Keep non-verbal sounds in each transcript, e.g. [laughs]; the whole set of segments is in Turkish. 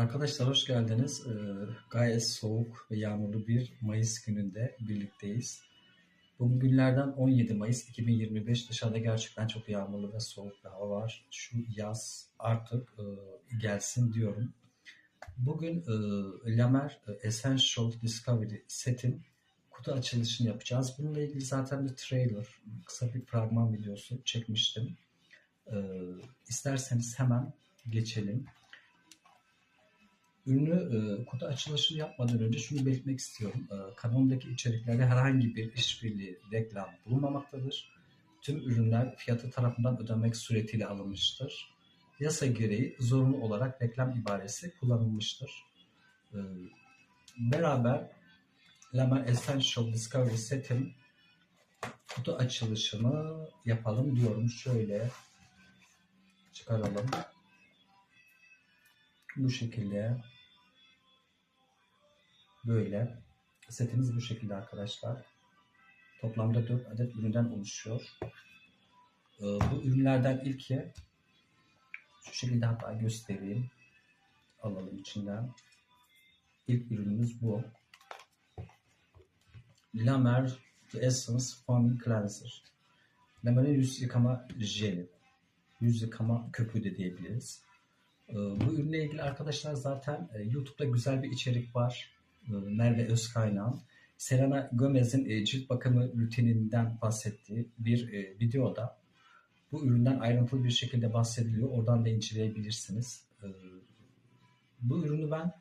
Arkadaşlar hoş geldiniz. Ee, gayet soğuk ve yağmurlu bir Mayıs gününde birlikteyiz. Bugün günlerden 17 Mayıs 2025 dışarıda gerçekten çok yağmurlu ve soğuk bir hava var. Şu yaz artık e, gelsin diyorum. Bugün e, Lamer e, Essential Discovery setin kutu açılışını yapacağız. Bununla ilgili zaten bir trailer, kısa bir fragman videosu çekmiştim. E, isterseniz hemen geçelim. Ürünü e, kutu açılışını yapmadan önce şunu belirtmek istiyorum. E, kanalımdaki içeriklerde herhangi bir işbirliği, reklam bulunmamaktadır. Tüm ürünler fiyatı tarafından ödenmek suretiyle alınmıştır. Yasa gereği zorunlu olarak reklam ibaresi kullanılmıştır. E, beraber Lamer Essential Discovery Set'in kutu açılışını yapalım diyorum. Şöyle çıkaralım. Bu şekilde böyle setimiz bu şekilde arkadaşlar. Toplamda 4 adet üründen oluşuyor. Ee, bu ürünlerden ilki şu şekilde hatta göstereyim. Alalım içinden. İlk ürünümüz bu. Lamer The Essence Foaming Cleanser. Lamer'in yüz yıkama jeli. Yüz yıkama köpüğü de diyebiliriz. Ee, Bu ürünle ilgili arkadaşlar zaten e, YouTube'da güzel bir içerik var. Ee, Merve Özkaynağ'ın Selena Gomez'in e, cilt bakımı rutininden bahsettiği bir e, videoda bu üründen ayrıntılı bir şekilde bahsediliyor. Oradan da inceleyebilirsiniz. Ee, Bu ürünü ben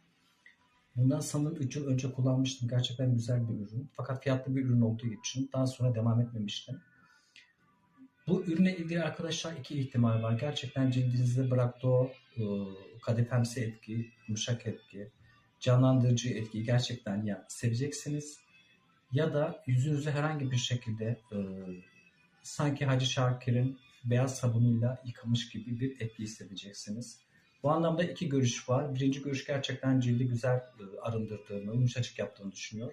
bundan sanırım 3 yıl önce kullanmıştım. Gerçekten güzel bir ürün. Fakat fiyatlı bir ürün olduğu için daha sonra devam etmemiştim. Bu ürüne ilgili arkadaşlar iki ihtimal var. Gerçekten cildinizde bıraktığı o e, kadifemsi etki, yumuşak etki, canlandırıcı etkiyi gerçekten ya seveceksiniz ya da yüzünüzü herhangi bir şekilde e, sanki Hacı Şakir'in beyaz sabunuyla yıkamış gibi bir etki hissedeceksiniz. Bu anlamda iki görüş var. Birinci görüş gerçekten cildi güzel e, arındırdığını, yumuşacık yaptığını düşünüyor.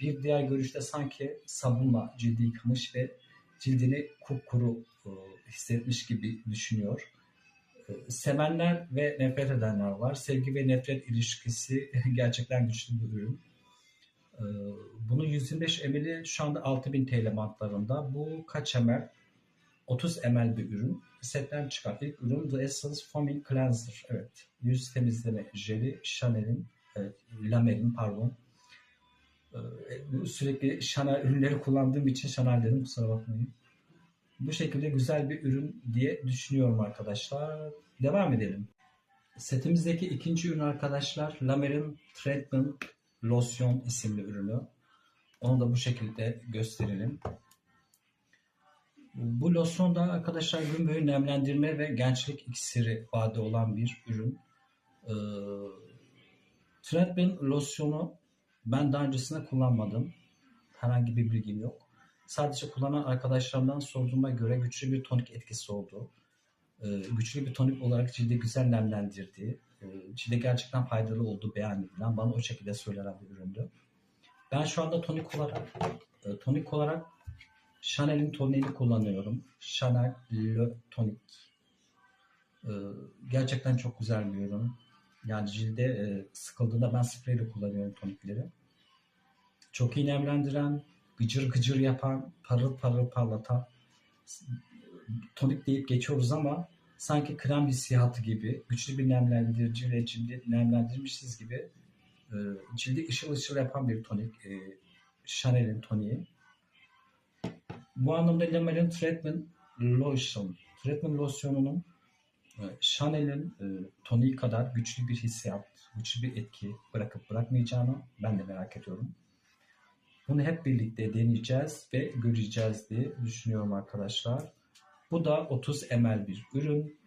Bir diğer görüşte sanki sabunla cildi yıkamış ve cildini kupkuru e, hissetmiş gibi düşünüyor. E, Sevenler ve nefret edenler var. Sevgi ve nefret ilişkisi [laughs] gerçekten güçlü bir ürün. E, Bunun 125 ml'i şu anda 6000 TL bantlarında. Bu kaç ml? 30 ml bir ürün. Setten çıkan ilk ürün The Essence Foaming Cleanser. Evet. Yüz temizleme jeli Chanel'in, evet, Lamer'in pardon. Ee, Sürekli Chanel ürünleri kullandığım için Chanel dedim kusura bakmayın. Bu şekilde güzel bir ürün diye düşünüyorum arkadaşlar. Devam edelim. Setimizdeki ikinci ürün arkadaşlar Lamer'in Treatment Lotion isimli ürünü. Onu da bu şekilde gösterelim. Bu losyonda arkadaşlar gün boyu nemlendirme ve gençlik iksiri vaadi olan bir ürün. Ee, Treatment losyonu ben daha öncesinde kullanmadım. Herhangi bir bilgim yok. Sadece kullanan arkadaşlarımdan sorduğuma göre güçlü bir tonik etkisi oldu. Ee, güçlü bir tonik olarak cildi güzel nemlendirdi. Ee, cilde gerçekten faydalı olduğu beyan edilen, bana o şekilde söylenen bir üründü. Ben şu anda tonik olarak e, tonik olarak Chanel'in toniğini kullanıyorum. Chanel Le Tonic. Ee, gerçekten çok güzel bir ürün. Yani cilde e, sıkıldığında ben spreyle kullanıyorum tonikleri. Çok iyi nemlendiren, gıcır gıcır yapan, parıl parıl parlatan tonik deyip geçiyoruz ama sanki krem hissiyatı gibi güçlü bir nemlendirici ve cildi nemlendirmişiz gibi e, cildi ışıl ışıl yapan bir tonik. E, Chanel'in toniği. Bu anlamda Lamer'in Treatment Lotion, Treatment Lotion'unun e, Chanel'in e, toniği kadar güçlü bir hissiyat, güçlü bir etki bırakıp bırakmayacağını ben de merak ediyorum. Bunu hep birlikte deneyeceğiz ve göreceğiz diye düşünüyorum arkadaşlar. Bu da 30 ml bir ürün.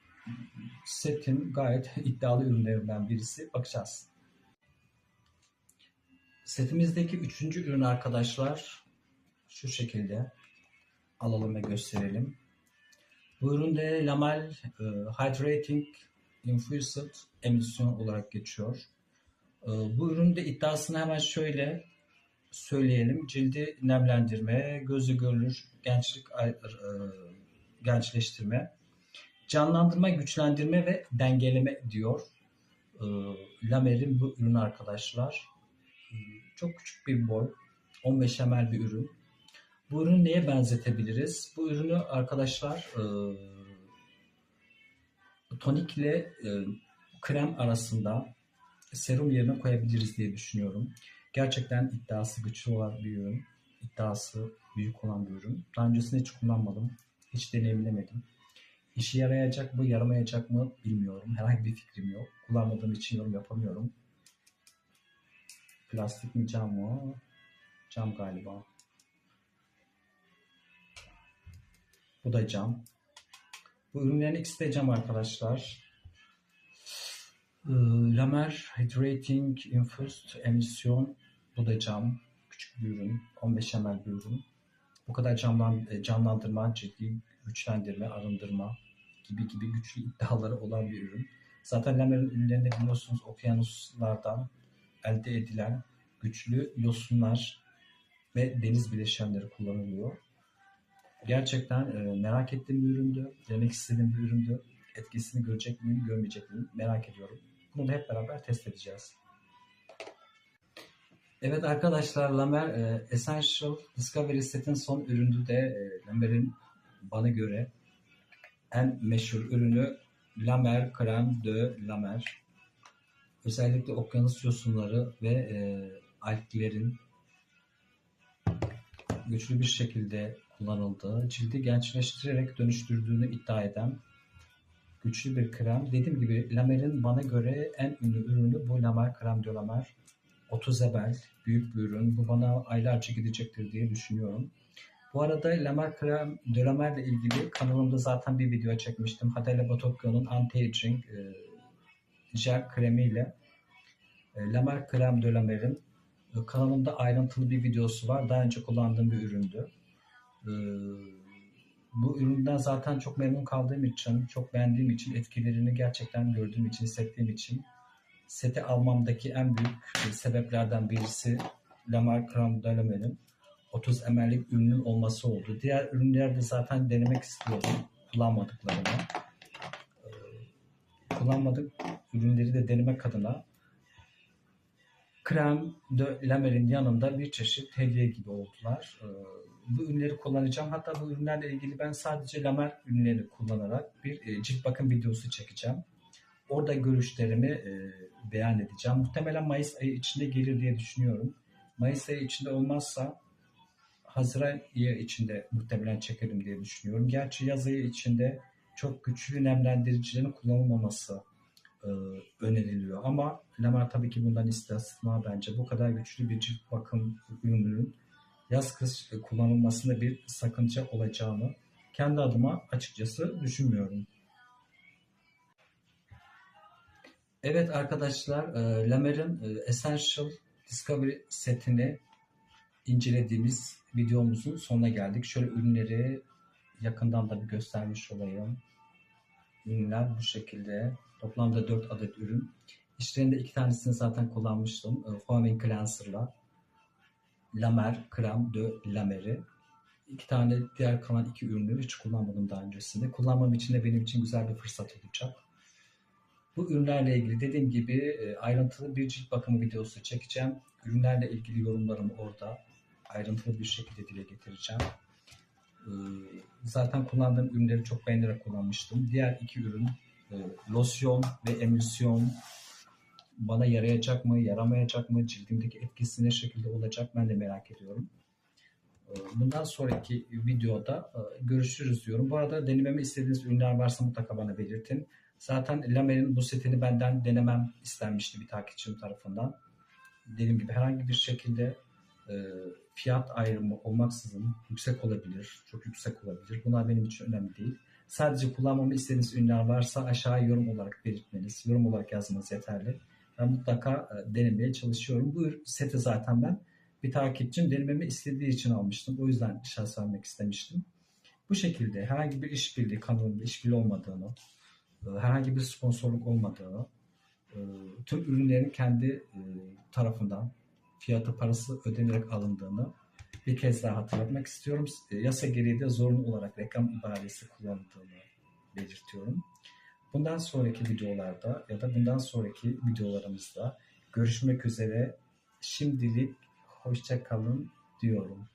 Setin gayet [laughs] iddialı ürünlerinden birisi. Bakacağız. Setimizdeki üçüncü ürün arkadaşlar şu şekilde alalım ve gösterelim. Bu üründe Lamel e, Hydrating Infused emisyon olarak geçiyor. E, bu üründe iddiasını hemen şöyle söyleyelim. Cildi nemlendirme, gözü görülür, gençlik e, gençleştirme, canlandırma, güçlendirme ve dengeleme diyor. e, Lamer'in bu ürünü arkadaşlar. E, Çok küçük bir boy. 15 ml bir ürün. Bu ürünü neye benzetebiliriz? Bu ürünü arkadaşlar e, tonikle e, krem arasında serum yerine koyabiliriz diye düşünüyorum. Gerçekten iddiası güçlü olan bir ürün. iddiası büyük olan bir ürün. Daha öncesinde hiç kullanmadım. Hiç deneyimlemedim. İşe yarayacak mı, yaramayacak mı bilmiyorum. Herhangi bir fikrim yok. Kullanmadığım için yorum yapamıyorum. Plastik mi cam mı? Cam galiba. Bu da cam. Bu ürünlerin ikisi de cam arkadaşlar. Ee, Lamer Hydrating Infused Emisyon. Bu da cam. Küçük bir ürün. 15 ml bir ürün. Bu kadar camlan, e, canlandırma, cildi güçlendirme, arındırma gibi gibi güçlü iddiaları olan bir ürün. Zaten Lamer'in ürünlerinde biliyorsunuz okyanuslardan elde edilen güçlü yosunlar ve deniz bileşenleri kullanılıyor. Gerçekten e, merak ettiğim bir üründü. Denemek istediğim bir üründü. Etkisini görecek miyim, görmeyecek miyim merak ediyorum. Bunu da hep beraber test edeceğiz. Evet arkadaşlar Lamer e, Essential Discovery Set'in son ürünü de e, Lamer'in bana göre en meşhur ürünü Lamer Crème de Lamer. Özellikle okyanus yosunları ve e, alglerin güçlü bir şekilde kullanıldığı, cildi gençleştirerek dönüştürdüğünü iddia eden güçlü bir krem. Dediğim gibi Lamer'in bana göre en ünlü ürünü bu Lamer Crème de Lamer. 30 ml büyük bir ürün. Bu bana aylarca gidecektir diye düşünüyorum. Bu arada Lamer Crème de Lamer ile ilgili kanalımda zaten bir video çekmiştim. Hadele Batokyo'nun Anti-Aging e, jel kremiyle e, Lamer Crème de Lamer'in e, kanalımda ayrıntılı bir videosu var. Daha önce kullandığım bir üründü. E, bu üründen zaten çok memnun kaldığım için, çok beğendiğim için, etkilerini gerçekten gördüğüm için, hissettiğim için sete almamdaki en büyük sebeplerden birisi Lamar Crème de Lamer'in 30 ml'lik ürünün olması oldu. Diğer ürünlerde zaten denemek istiyordum kullanmadıklarımı. Ee, kullanmadık ürünleri de denemek adına Crème de Lamer'in yanında bir çeşit hediye gibi oldular. Ee, bu ürünleri kullanacağım. Hatta bu ürünlerle ilgili ben sadece Lamer ürünlerini kullanarak bir e, cilt bakım videosu çekeceğim. Orada görüşlerimi e, beyan edeceğim. Muhtemelen Mayıs ayı içinde gelir diye düşünüyorum. Mayıs ayı içinde olmazsa Haziran ayı içinde muhtemelen çekerim diye düşünüyorum. Gerçi yaz ayı içinde çok güçlü nemlendiricilerin kullanılmaması e, öneriliyor. Ama Lamar tabii ki bundan istisna bence. Bu kadar güçlü bir cilt bakım ürününün yaz kış kullanılmasında bir sakınca olacağını kendi adıma açıkçası düşünmüyorum. Evet arkadaşlar, e, Lamer'in e, Essential Discovery setini incelediğimiz videomuzun sonuna geldik. Şöyle ürünleri yakından da bir göstermiş olayım. Ürünler bu şekilde. Toplamda 4 adet ürün. İçlerinde iki tanesini zaten kullanmıştım. Foaming Cleanser'la. Lamer, Crème de Lamer'i. İki tane diğer kalan iki ürünü hiç kullanmadım daha öncesinde. Kullanmam için de benim için güzel bir fırsat olacak. Bu ürünlerle ilgili dediğim gibi e, ayrıntılı bir cilt bakımı videosu çekeceğim. Ürünlerle ilgili yorumlarımı orada ayrıntılı bir şekilde dile getireceğim. E, zaten kullandığım ürünleri çok beğenerek kullanmıştım. Diğer iki ürün e, losyon ve emülsiyon bana yarayacak mı, yaramayacak mı, cildimdeki etkisi ne şekilde olacak ben de merak ediyorum. Bundan sonraki videoda görüşürüz diyorum. Bu arada denememi istediğiniz ürünler varsa mutlaka bana belirtin. Zaten Lamer'in bu setini benden denemem istenmişti bir takipçim tarafından. Dediğim gibi herhangi bir şekilde e, fiyat ayrımı olmaksızın yüksek olabilir, çok yüksek olabilir. Bunlar benim için önemli değil. Sadece kullanmamı istediğiniz ürünler varsa aşağı yorum olarak belirtmeniz, yorum olarak yazmanız yeterli. Ben mutlaka e, denemeye çalışıyorum. Bu seti zaten ben bir takipçim denememi istediği için almıştım. O yüzden şans vermek istemiştim. Bu şekilde herhangi bir işbirliği, kanalında işbirliği olmadığını, herhangi bir sponsorluk olmadığını, e, tüm ürünlerin kendi e, tarafından fiyatı parası ödenerek alındığını bir kez daha hatırlatmak istiyorum. E, yasa gereği de zorunlu olarak reklam ibaresi kullanıldığını belirtiyorum. Bundan sonraki videolarda ya da bundan sonraki videolarımızda görüşmek üzere. Şimdilik hoşça kalın diyorum.